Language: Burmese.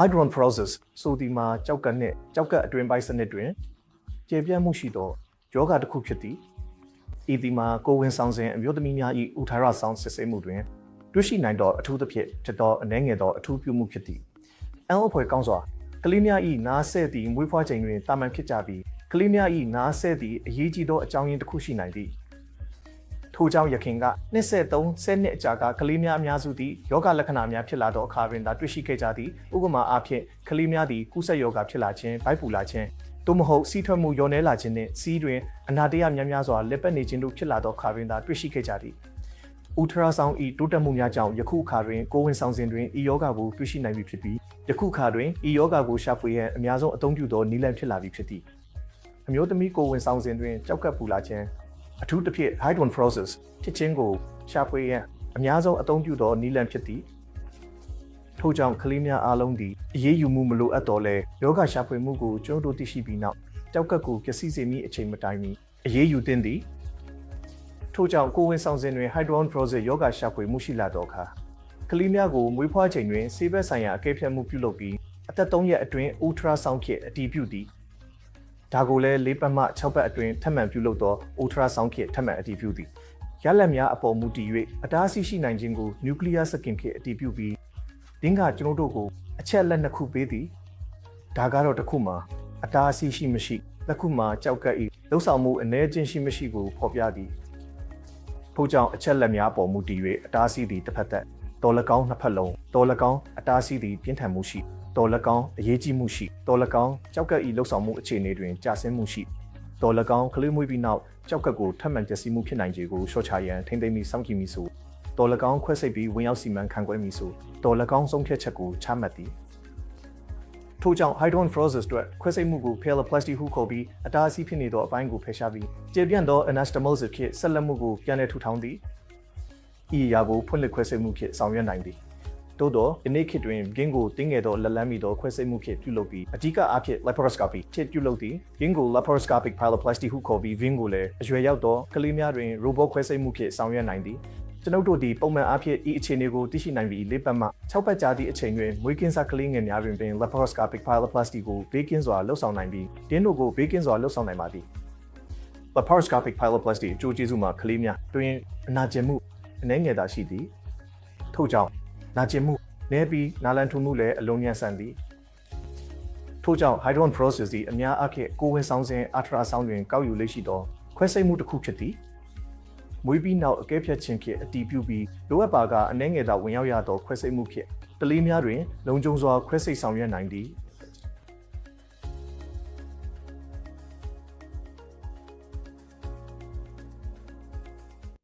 hydron process ဆိုဒီမှာကြောက်ကပ်နှင့်ကြောက်ကပ်အတွင်းပိုင်းစနစ်တွင်ကျေပြန့်မှုရှိသောယောဂတစ်ခုဖြစ်သည်ဤဒီမှာကိုယ်ဝင်ဆောင်စဉ်အမျိုးသမီးများ၏ဥထာရဆောင်စစ်ဆေးမှုတွင်တွေ့ရှိနိုင်သောအထူးသဖြင့်ဖြစ်သောအနေငယ်သောအထူးပြုမှုဖြစ်သည်အန်အဖွဲကောင်းစွာကလေးများ၏နားဆဲ့သည့်မွေးဖွားချိန်တွင်တာမန်ဖြစ်ကြပြီးကလေးများ၏နားဆဲ့သည့်အရေးကြီးသောအကြောင်းရင်းတစ်ခုရှိနိုင်သည် ထို့ကြောင့်ယခင်က23ဆယ်နှစ်အကြာကကလေးများအများစုသည်ယောဂလက္ခဏာများဖြစ်လာသောအခါတွင်သာတွေ့ရှိခဲ့ကြသည်ဥပမာအားဖြင့်ကလေးများသည်ကုသယောဂဖြစ်လာခြင်းဘိုက်ပူလာခြင်းသို့မဟုတ်စီးထွက်မှုလျော်နေလာခြင်းနှင့်စီးတွင်အနာတရများများစွာလက်ပတ်နေခြင်းတို့ဖြစ်လာသောအခါတွင်သာတွေ့ရှိခဲ့ကြသည်ဥထရာဆောင်ဤတိုးတက်မှုများကြောင့်ယခုအခါတွင်ကိုယ်ဝင်ဆောင်စဉ်တွင်ဤယောဂကိုတွေ့ရှိနိုင်ပြီဖြစ်ပြီးယခုအခါတွင်ဤယောဂကိုရှာဖွေရန်အများဆုံးအသုံးပြုသောနည်းလမ်းဖြစ်လာပြီဖြစ်သည်အမျိုးသမီးကိုယ်ဝင်ဆောင်စဉ်တွင်ကြောက်ကပ်ပူလာခြင်း အထူးသဖြင့် hydron process ဖြစ်ခြင်းကိုရှာဖွေရန်အများဆုံးအသုံးပြုသောနည်းလမ်းဖြစ်သည်ထို့ကြောင့်ကလေးများအားလုံးသည်အရေးယူမှုမလိုအပ်တော့လဲယောဂရှာဖွေမှုကိုကျွန်တော်တို့သိရှိပြီးနောက်ကြောက်ကပ်ကိုပျက်စီးစေမည့်အချိန်မတိုင်မီအရေးယူသင့်သည်ထို့ကြောင့်ကိုယ်ဝင်ဆောင်စဉ်တွင် hydron process ယောဂရှာဖွေမှုရှိလာတော့အခါကလေးများကိုမွေးဖွားချိန်တွင်ဆေးဘက်ဆိုင်ရာအကဲဖြတ်မှုပြုလုပ်ပြီးအသက်3ရက်အတွင်း ultra sound ဖြင့်အတည်ပြုသည် ဒါကိုလည်း၄ပတ်မှ6ပတ်အတွင်းထပ်မံပြုလုပ်သော ultra sound ဖြင့်ထပ်မံအတည်ပြုသည်ရလဒ်များအပေါ်မူတည်၍အတားအဆီးရှိနိုင်ခြင်းကို nuclear skin ဖြင့်အတည်ပြုပြီးဒင်းကကျွန်တော်တို့ကိုအချက်လက်နှစ်ခုပေးသည်ဒါကတော့တစ်ခုမှာအတားအဆီးရှိမရှိတစ်ခုမှာကြောက်ကပ်၏လှုပ်ဆောင်မှုအ ਨੇ ချင်းရှိမရှိကိုဖော်ပြသည်ထို့ကြောင့်အချက်လက်များအပေါ်မူတည်၍အတားအဆီးသည်တစ်ဖက်သက်တော်လကောင်းနှစ်ဖက်လုံးတော်လကောင်းအတားအဆီးသည်ပြင်းထန်မှုရှိ တော်လကောင်းအရေးကြီးမှုရှိတော်လကောင်းကြောက်ကပ်ဤလှုပ်ဆောင်မှုအခြေအနေတွင်ကြာဆင်းမှုရှိတော်လကောင်းကလေးမွေးပြီးနောက်ကြောက်ကပ်ကိုထပ်မံပျက်စီးမှုဖြစ်နိုင်ခြေကိုရှော့ချရန်ထိမ့်သိမ်းပြီးစောင့်ကြည့်မိဆိုတော်လကောင်းခွဲစိတ်ပြီးဝင်ရောက်စီမံခန့်ခွဲမိဆိုတော်လကောင်းဆုံးဖြတ်ချက်ကိုချမှတ်သည်ထို့ကြောင့် hydron process အတွက်ခွဲစိတ်မှုကို paloplasty ဟုခေါ်ပြီးအတားအဆီးဖြစ်နေသောအပိုင်းကိုဖယ်ရှားပြီးကျေပြန့်သော anastomosis ဖြင့်ဆက်လက်မှုကိုပြန်လည်ထူထောင်သည်ဤအရာကိုဖွင့်လှစ်ခွဲစိတ်မှုဖြင့်ဆောင်ရွက်နိုင်သည် သို့တော့ဒီနေ့ခေတ်တွင်ဂင်းကိုတင်းငယ်သောလက်လန်းမီသောခွဲစိတ်မှုဖြင့်ပြုလုပ်ပြီးအဓိကအားဖြင့် laparoscopy ဖြင့်ပြုလုပ်သည်ဂင်းကို laparoscopic pyeloplasty ဟုခေါ်ပြီး vein ကိုလည်းအရွယ်ရောက်သောကလေးများတွင် robot ခွဲစိတ်မှုဖြင့်ဆောင်ရွက်နိုင်သည်ကျွန်ုပ်တို့ဒီပုံမှန်အားဖြင့်ဤအခြေအနေကိုသိရှိနိုင်ပြီးလေးပတ်မှ6ပတ်ကြာသည့်အချိန်တွင်မွေးကင်းစားကလေးငယ်များတွင်ပင် laparoscopic pyeloplasty ကိုဘေးကင်းစွာလှုပ်ဆောင်နိုင်ပြီးဒင်းတို့ကိုဘေးကင်းစွာလှုပ်ဆောင်နိုင်ပါသည် laparoscopic pyeloplasty အကျိုးကျေးဇူးမှာကလေးများတွင်အနာကျင်မှုအနည်းငယ်သာရှိသည်ထို့ကြောင့် နာကျင်မှုနေပြီးနာလန်ထူမှုလည်းအလုံးညံ့ဆန်သည်ထို့ကြောင့် hydron process သည်အများအားဖြင့်ကိုယ်ဝင်ဆောင်စဉ် ultra sound တွင်ကောက်ယူလေးရှိသောခွဲစိတ်မှုတစ်ခုဖြစ်သည်မွေးပြီးနောက်အကဲဖြတ်ခြင်းဖြင့်အတည်ပြုပြီးလိုအပ်ပါကအနှဲငယ်သာဝင်ရောက်ရသောခွဲစိတ်မှုဖြင့်ကလေးများတွင် လုံခြုံစွာခွဲစိတ်ဆောင်ရွက်နိုင်သည်